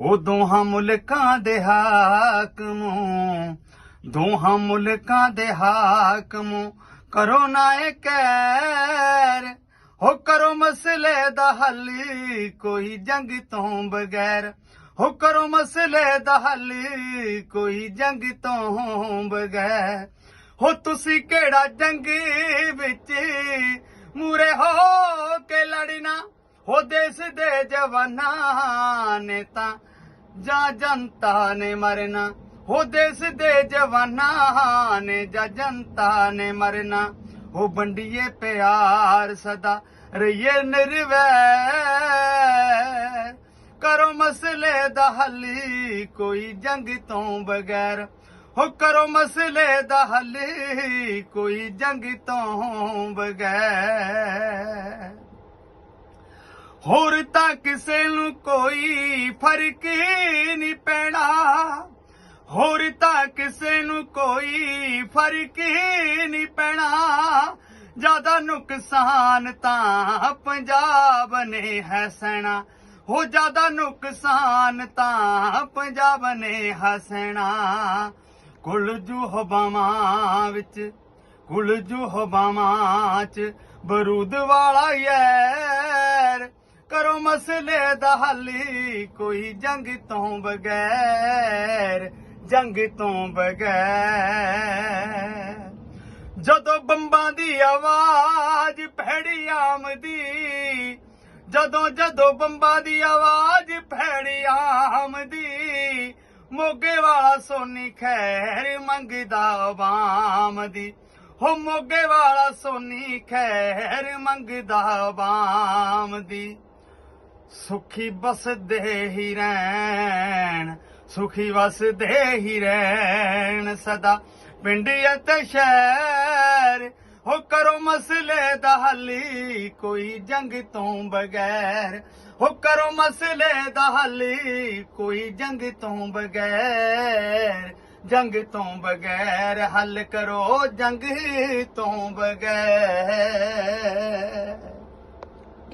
ਉਹ ਦੋਹਾਂ ਮੁਲਕਾਂ ਦੇ ਹਾਕਮੋਂ। ਦੋਹਾਂ ਮੁਲਕਾਂ ਦੇ ਹਾਕਮੋਂ। ਕਰੋ ਨਾ ਇਹ ਕਹਿਰ ਹੋ ਕਰੋ ਮਸਲੇ ਦਾ ਹੱਲ ਕੋਈ ਜੰਗ ਤੋਂ ਬਗੈਰ। ਹੋ ਕਰੋ ਮਸਲੇ ਦਾ ਹੱਲ ਕੋਈ ਜੰਗ ਤੋਂ ਬਗੈਰ। ਹੋ ਤੁਸੀਂ ਕਿਹੜਾ ਜੰਗ ਵਿੱਚ ਮੂਰੇ ਹੋ ਕੇ ਲੜਨਾ? ਹੋ ਦੇਸ਼ ਦੇ ਜਵਾਨਾਂ ਨੇ ਤਾਂ ਜਾਂ ਜਨਤਾ ਨੇ ਮਰਨਾ, ਹੋ ਦੇਸ਼ ਦੇ ਜਵਾਨਾਂ ਨੇ ਜਾਂ ਜਨਤਾ ਨੇ ਮਰਨਾ, ਹੋ ਵੰਡੀਏ ਪਿਆਰ ਸਦਾ ਰਹੀਏ ਨਿਰਵੈਰ ਕਰੋ ਮਸਲੇ ਦਾ ਹੱਲ ਕੋਈ ਜੰਗ ਤੋਂ ਬਗੈਰ, ਹੋ ਕਰੋ ਮਸਲੇ ਦਾ ਹੱਲ ਕੋਈ ਜੰਗ ਤੋਂ ਬਗੈਰ। ਹੋਰ ਤਾਂ ਕਿਸੇ ਨੂੰ ਕੋਈ ਫ਼ਰਕ ਹੀ ਨਹੀਂ ਪੈਣਾ। ਹੋਰ ਤਾਂ ਕਿਸੇ ਨੂੰ ਕੋਈ ਫ਼ਰਕ ਹੀ ਨਹੀਂ ਪੈਣਾ। ਜ਼ਿਆਦਾ ਨੁਕਸਾਨ ਤਾਂ ਪੰਜਾਬ ਨੇ ਹੈ ਸੈਣਾ ਹੋ ਜ਼ਿਆਦਾ ਨੁਕਸਾਨ ਤਾਂ ਪੰਜਾਬ ਨੇ ਹਸਣਾ ਕੁਲ ਜੂ ਹਬਾਵਾਂ ਵਿੱਚ, ਕੁਲ ਜੂ ਹਬਾਵਾਂ ਚ ਬਰੂਦ ਵਾਲਾ ਯਾਰ। ਮਸਲੇ ਦਾ ਹੱਲ ਕੋਈ ਜੰਗ ਤੋਂ ਬਗੈਰ, ਜੰਗ ਤੋਂ ਬਗੈਰ। ਜਦੋਂ ਬੰਬਾਂ ਦੀ ਆਵਾਜ਼ ਭੈੜੀ ਆਮਦੀ, ਜਦੋਂ ਜਦੋਂ ਬੰਬਾਂ ਦੀ ਆਵਾਜ਼ ਭੈੜੀ ਆਮਦੀ, ਮੋਗੇ ਵਾਲਾ ਸੋਨੀ ਖੈਰ ਮੰਗਦਾ ਆਵਾਮ ਦੀ। ਹੋ ਮੋਗੇ ਵਾਲਾ ਸੋਨੀ ਖੈਰ ਮੰਗਦਾ ਆਵਾਮ ਦੀ। ਸੁਖੀ ਬਸਦੇ ਹੀ ਰਹਿਣ, ਸੁਖੀ ਵਸਦੇ ਹੀ ਰਹਿਣ। ਸਦਾ ਪਿੰਡ ਅਤੇ ਸ਼ਹਿਰ, ਹੋ ਕਰੋ ਮਸਲੇ ਦਾ ਹੱਲ ਕੋਈ ਜੰਗ ਤੋਂ ਬਗੈਰ। ਹੋ ਕਰੋ ਮਸਲੇ ਦਾ ਹੱਲ ਕੋਈ ਜੰਗ ਤੋਂ ਬਗੈਰ। ਜੰਗ ਤੋਂ ਬਗੈਰ ਹੱਲ ਕਰੋ ਜੰਗ ਤੋਂ ਬਗੈਰ।